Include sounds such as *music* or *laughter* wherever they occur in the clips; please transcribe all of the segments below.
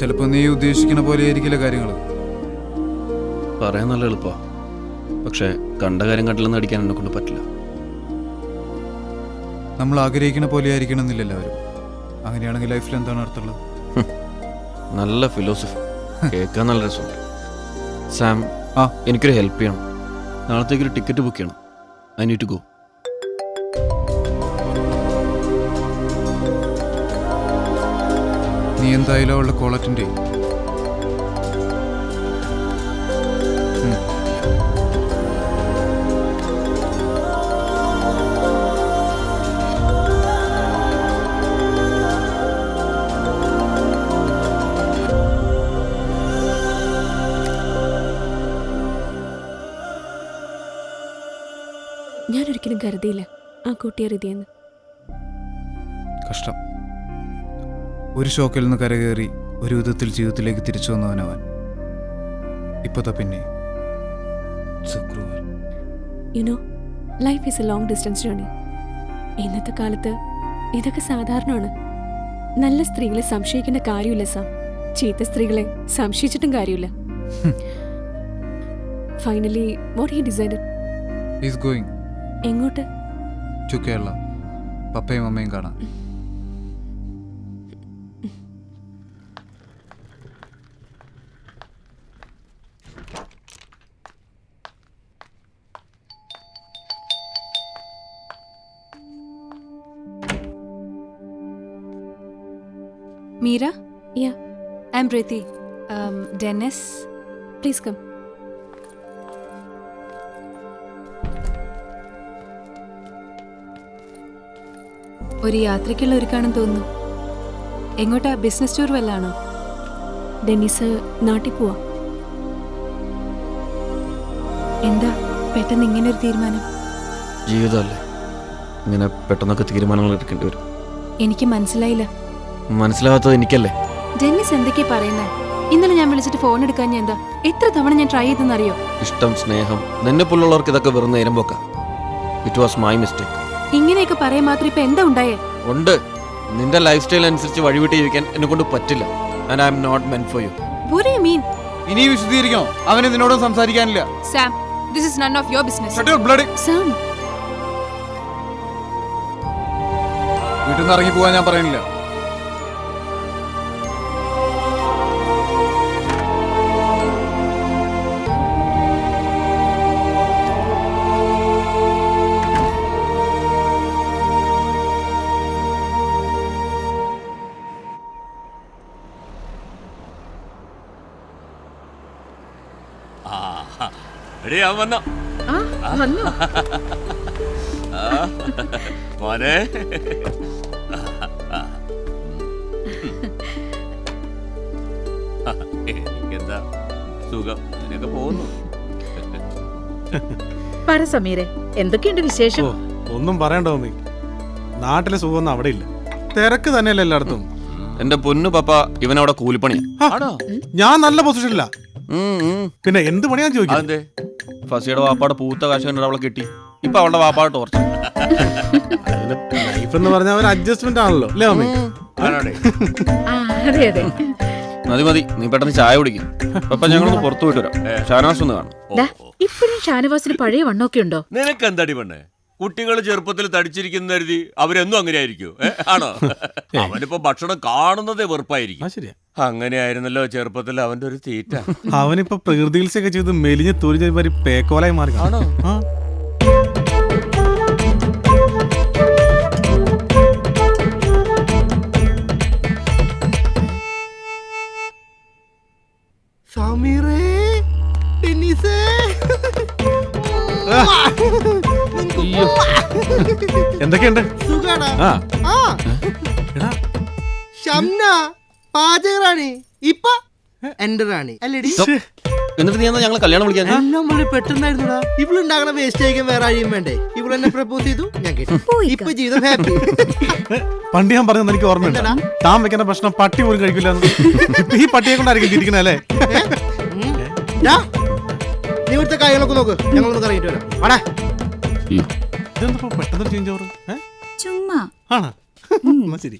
ചിലപ്പോൾ നീ ഉദ്ദേശിക്കുന്ന പോലെ ആയിരിക്കില്ല കാര്യങ്ങൾ പറയാൻ നല്ല എളുപ്പമാ പക്ഷേ കണ്ട കാര്യം കണ്ടില്ലെന്ന് അടിക്കാൻ എന്നെ കൊണ്ട് പറ്റില്ല. നമ്മൾ ആഗ്രഹിക്കുന്ന പോലെ ആയിരിക്കണം എന്നില്ല എല്ലാവരും. അങ്ങനെയാണെങ്കിൽ ലൈഫിൽ എന്താണ് അർത്ഥമുള്ളത്? നല്ല ഫിലോസഫി കേൾക്കാൻ നല്ല രസമുണ്ട് സാം ആ. എനിക്കൊരു ഹെൽപ്പ് ചെയ്യണം. നാളത്തേക്ക് ഒരു ടിക്കറ്റ് ബുക്ക് ചെയ്യണം. ഐ നീഡ് ടു ഗോ നീ എന്തായാലും അവളുടെ ഞാൻ ഒരിക്കലും കരുതിയില്ല ആ കുട്ടിയെ കഷ്ടം. ഒരു ഷോക്കിൽ നിന്ന് കരകയറി ഒരു വിധത്തിൽ ജീവിതത്തിലേക്ക് തിരിച്ചു വന്നവനവൻ ഇപ്പോഴത്തെ പിന്നെ. You know life is a long distance journey ഇന്നത്തെ കാലത്ത് ഇതൊക്കെ സാധാരണമാണ്. നല്ല സ്ത്രീകളെ സംശയിക്കേണ്ട കാര്യമില്ല സാം ചീത്ത സ്ത്രീകളെ സംശയിച്ചിട്ടും കാര്യമില്ല. Finally what he decided is going എങ്ങോട്ട്? ടു കേരള പപ്പയും അമ്മയും കാണാൻ Meera? Yeah. I'm Priti. Um, Dennis? Please come ഒരു യാത്രയ്ക്കുള്ള ഒരുക്കാണെന്ന് തോന്നുന്നു. എങ്ങോട്ടാ? Business tour വല്ലാണോ? ഡെന്നിസ് നാട്ടിൽ പോവാ. എന്താ? പെട്ടെന്ന് ഇങ്ങനെ ഒരു തീരുമാനം? ജീവിതമല്ലേ? ഇങ്ങനെ പെട്ടെന്നൊക്കെ തീരുമാനങ്ങൾ എടുക്കേണ്ടി വരും. എനിക്ക് മനസ്സിലായില്ല. മനസ്സിലാവാത്തത് എനിക്കല്ലേ? ഡെന്നിസ് എന്തൊക്കെയാ പറയുന്നേ? ഇന്നലെ ഞാൻ വിളിച്ചിട്ട് ഫോൺ എടുക്കാൻ ഞാൻ എന്താ? എത്ര തവണ ഞാൻ ട്രൈ ചെയ്തെന്നറിയോ ഇഷ്ടം സ്നേഹം. നിന്നെ പോലുള്ളവർക്ക് ഇതൊക്കെ വെറും നേരം പോക്ക. ഇറ്റ് വാസ് മൈ മിസ്റ്റേക്ക് ഇങ്ങനെയൊക്കെ പറയാൻ മാത്രം ഇപ്പൊ എന്താ ഉണ്ടായേ? ഉണ്ട്. നിന്റെ ലൈഫ് സ്റ്റൈൽ അനുസരിച്ച് വഴിവിട്ട് ജീവിക്കാൻ എന്നെ കൊണ്ട് പറ്റില്ല. And I am not men for you What do you mean? ഇനി വിശദീകരിക്കണോ? അവന് നിന്നോടും സംസാരിക്കാനില്ല. Sam this is none of your business. Shut your blood Sam വീട്ടിൽ നിന്ന് ഇറങ്ങി പോകാൻ ഞാൻ പറയുന്നില്ല. എടീ, അവൻ വന്നോ? മോനെ. എനിക്കെന്താ സുഖം? നിനക്ക് പോകുന്നു. പറ സമീരെ എന്തൊക്കെയുണ്ട് വിശേഷം? ഒന്നും പറയണ്ട മമ്മി നാട്ടിലെ സുഖമൊന്നും അവിടെ ഇല്ല തിരക്ക് തന്നെയല്ലേ എല്ലായിടത്തും. എന്റെ പൊന്നു പപ്പ ഇവനവിടെ കൂലിപ്പണിയാ. ഞാൻ നല്ല പൊസിഷനില്ല. പിന്നെ എന്ത് പണിയാ ചോദിക്കും? അതെന്തേ? ഫസിയുടെ വാപ്പാട് പൂത്ത കാശ് കണ്ടിട്ട് അവളെ കെട്ടി. ഇപ്പൊ അവളുടെ വാപ്പാട് ടോർച്ച ലൈഫ് എന്ന് പറഞ്ഞാൽ ഒരു അഡ്ജസ്റ്റ്മെന്റ് ആണല്ലോ അല്ലേ ആ? അതെ അതെ. മതി മതി. നീ പെട്ടെന്ന് ചായ കുടിക്കും. പപ്പ ഞങ്ങളൊന്ന് പുറത്തു പോയിട്ട് വരാം. ഷാനാസ് ഒന്ന് കാണും. ദാ, ഇപ്പോഴും ഷാനവാസിന് പഴയ വണ്ണമൊക്കെ ഉണ്ടോ? നിനക്ക് എന്താടി പെണ്ണേ? കുട്ടികൾ ചെറുപ്പത്തിൽ തടിച്ചിരിക്കുന്ന കരുതി അവരെന്നും അങ്ങനെ ആയിരിക്കും ആണോ? *laughs* അവനിപ്പോ ഭക്ഷണം കാണുന്നതേ വെറുപ്പായിരിക്കും. ശരിയാ. അങ്ങനെയായിരുന്നല്ലോ ചെറുപ്പത്തിൽ അവന്റെ ഒരു തീറ്റ. അവനിപ്പോ പ്രകൃതി ഒക്കെ ചെയ്ത് മെലിഞ്ഞ് തൊഴിൽ പേക്കോലായി മാറി. ആണോ? എന്തൊക്കെയുണ്ട്? ആ. ആ. എടാ. ഷംന പാചകറാണി ഇപ്പ എന്റെ റാണി. അല്ലേടി? എന്നിട്ട് നീ എന്നാ ഞങ്ങൾ കല്യാണം വിളിക്കാൻ? എല്ലാം വളരെ പെട്ടെന്നായിരുന്നുടാ. ഇവളുണ്ടാകണ വേസ്റ്റ് ആയിരിക്കും വേറെ ആരെയും വേണ്ടേ? ഇവൾ എന്നെ പ്രപ്പോസ് ചെയ്തു ഞാൻ കേട്ടു. ഇപ്പൊ. ജീവിതം ഹാപ്പി പണ്ട് ഞാൻ പറഞ്ഞത് എനിക്ക് ഓർമ്മയുണ്ട്. എന്താടാ? താൻ വെക്കുന്ന ഭക്ഷണം പട്ടി പോലും കഴിക്കില്ല ഇപ്പൊ ഈ പട്ടിയെ കൊണ്ടായിരിക്കും ചിരിക്കണേ അല്ലേ? നീ ഇവിടുത്തെ കാര്യങ്ങളൊക്കെ നോക്ക്. ഞങ്ങളൊന്ന് കറങ്ങിട്ട് വരാം. വാടാ. ഇതെന്താ പെട്ടെന്ന് ചേഞ്ച് ഓവർ ചുമ്മാ. ആണോ? എന്നാ ശരി.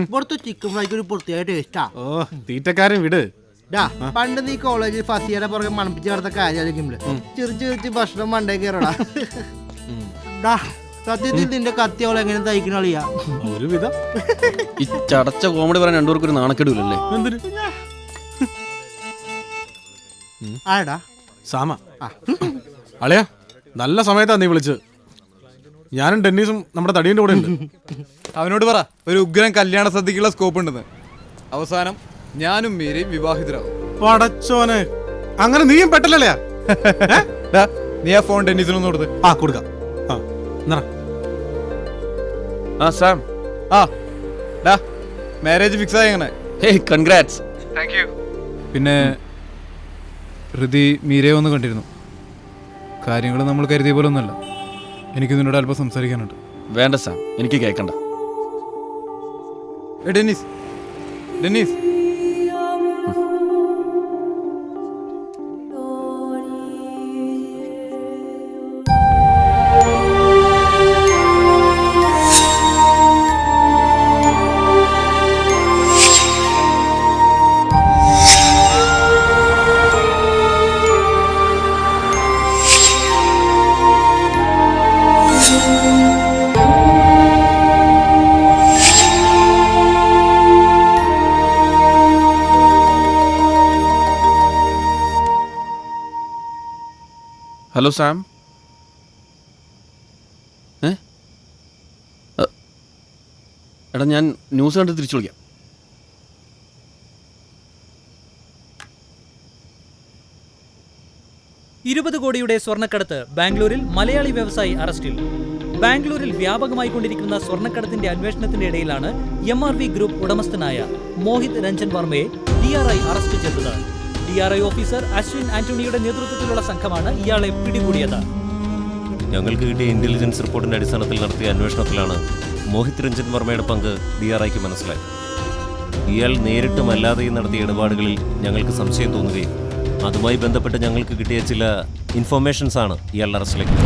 ഇവിടുത്തെ ചിക്കൻ ഫ്രൈക്ക് ഒരു പ്രത്യേക ടേസ്റ്റാ ഓ തീറ്റക്കാരൻ വിട്. ഡാ പണ്ട് നീ കോളേജിൽ ഫസിയുടെ പുറകെ മണപ്പിച്ച് നടത്ത കാര്യമായിരിക്കുമ്പോൾ ചിരിച്ച് ചിരിച്ച് ഭക്ഷണം മണ്ടേ കയറടാ. ഡാ സത്യത്തിൽ നിന്റെ കത്തിയോളം എങ്ങനെ തയ്ക്കണ കളിയാ? ഒരു വിധം ഈ ചടച്ച കോമഡി പറയാൻ രണ്ടുപേർക്കും ഒരു നാണക്കെടുവില്ലല്ലേ എന്തിന്? ആടാ സാമ. അളിയാ നല്ല സമയത്താ നീ വിളിച്ചത്. ഞാനും ടെന്നീസും നമ്മുടെ തടിയുടെ കൂടെ ഉണ്ട്. അവനോട് പറ ഒരു ഉഗ്രൻ കല്യാണ സദ്യക്കുള്ള സ്കോപ്പ് ഉണ്ടെന്ന്. അവസാനം ഞാനും മീരയും വിവാഹിതരാകും പടച്ചോനെ അങ്ങനെ നീയും പെട്ടല്ലേ *laughs* നീ ആ ഫോൺ ടെന്നീസിനൊന്നും കൊടുത്ത്. ആ കൊടുക്കാം. ആ എന്നാ ആ സാം. ആ ഡാ മാരേജ് ഫിക്സ് ആയി അങ്ങനെ. ഹേയ് കൺഗ്രാറ്റ്സ് പിന്നെ ഹൃതി മീരയെ ഒന്ന് കണ്ടിരുന്നു. കാര്യങ്ങൾ നമ്മൾ കരുതിയ പോലെ ഒന്നല്ല എനിക്ക് നിന്നോട് അല്പം സംസാരിക്കാനുണ്ട്. വേണ്ട സാം എനിക്ക് കേൾക്കണ്ട. ഡെന്നീസ്. ഡെന്നീസ്. ഹലോ സാം ഏ? എടാ ഞാൻ ന്യൂസ് കണ്ട് തിരിച്ചു വിളിക്കാം. ഇരുപത് കോടിയുടെ സ്വർണക്കടത്ത് ബാംഗ്ലൂരിൽ മലയാളി വ്യവസായി അറസ്റ്റിൽ. ബാംഗ്ലൂരിൽ വ്യാപകമായി കൊണ്ടിരിക്കുന്ന സ്വർണക്കടത്തിന്റെ അന്വേഷണത്തിന്റെ ഇടയിലാണ് എം ആർ വി ഗ്രൂപ്പ് ഉടമസ്ഥനായ മോഹിത് രഞ്ജൻ വർമ്മയെ ഡി ആർ ഐ അറസ്റ്റ് ചെയ്തത്. D R I officer Ashwin ആന്റണിയുടെ നേതൃത്വത്തിലുള്ള സംഘമാണ് ഇയാളെ പിടികൂടിയത്. ഞങ്ങൾക്ക് കിട്ടിയ ഇന്റലിജൻസ് റിപ്പോർട്ടിന്റെ അടിസ്ഥാനത്തിൽ നടത്തിയ അന്വേഷണത്തിലാണ് മോഹിത് രഞ്ജൻ വർമ്മയുടെ പങ്ക് ഡി ആർ ഐക്ക് മനസ്സിലായി ഇയാൾ നേരിട്ടും അല്ലാതെയും നടത്തിയ ഇടപാടുകളിൽ ഞങ്ങൾക്ക് സംശയം തോന്നുകയും അതുമായി ബന്ധപ്പെട്ട് ഞങ്ങൾക്ക് കിട്ടിയ ചില ഇൻഫോർമേഷൻസ് ആണ് ഇയാളുടെ അറസ്റ്റിലേക്ക്.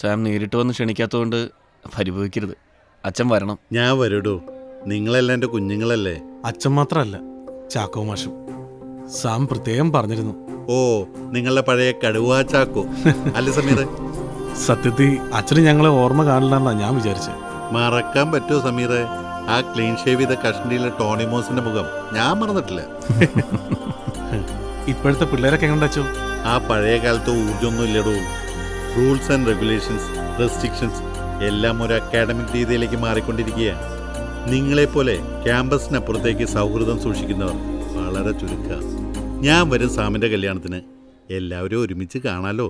സാം നേരിട്ട് വന്ന് ക്ഷണിക്കാത്തതുകൊണ്ട് പരിഭവിക്കരുത്. അച്ഛൻ വരണം. ഞാൻ വരൂടോ. നിങ്ങളെല്ലാം എന്റെ കുഞ്ഞുങ്ങളല്ലേ? അച്ഛൻ മാത്രമല്ല ചാക്കോ മാഷും. സാം പ്രത്യേകം പറഞ്ഞിരുന്നു. ഓ നിങ്ങളുടെ പഴയ കടുവാ ചാക്കോ. അല്ല സമീർ. സത്യത്തിൽ അച്ഛന് ഞങ്ങളെ ഓർമ്മ കാണില്ലെന്നാ ഞാൻ വിചാരിച്ചത് മറക്കാൻ പറ്റുമോ സമീറെ? ആ ക്ലീൻ ഷേവ് ചെയ്ത കഷ്ണിയിലെ ടോണിമോസിന്റെ മുഖം ഞാൻ മറന്നിട്ടില്ല. *laughs* ഇപ്പോഴത്തെ പിള്ളേരൊക്കെ എങ്ങനെ അച്ഛോ? ആ പഴയ കാലത്ത് ഊർജമൊന്നും ഇല്ലടോ. റൂൾസ് ആൻഡ് റെഗുലേഷൻസ് റെസ്ട്രിക്ഷൻസ് എല്ലാം ഒരു അക്കാഡമിക് രീതിയിലേക്ക് മാറിക്കൊണ്ടിരിക്കുകയാണ്. നിങ്ങളെപ്പോലെ ക്യാമ്പസിനപ്പുറത്തേക്ക് സൗഹൃദം സൂക്ഷിക്കുന്നവർ വളരെ ചുരുക്കുക ഞാൻ വരും സാമിന്റെ കല്യാണത്തിന്. എല്ലാവരും ഒരുമിച്ച് കാണാലോ?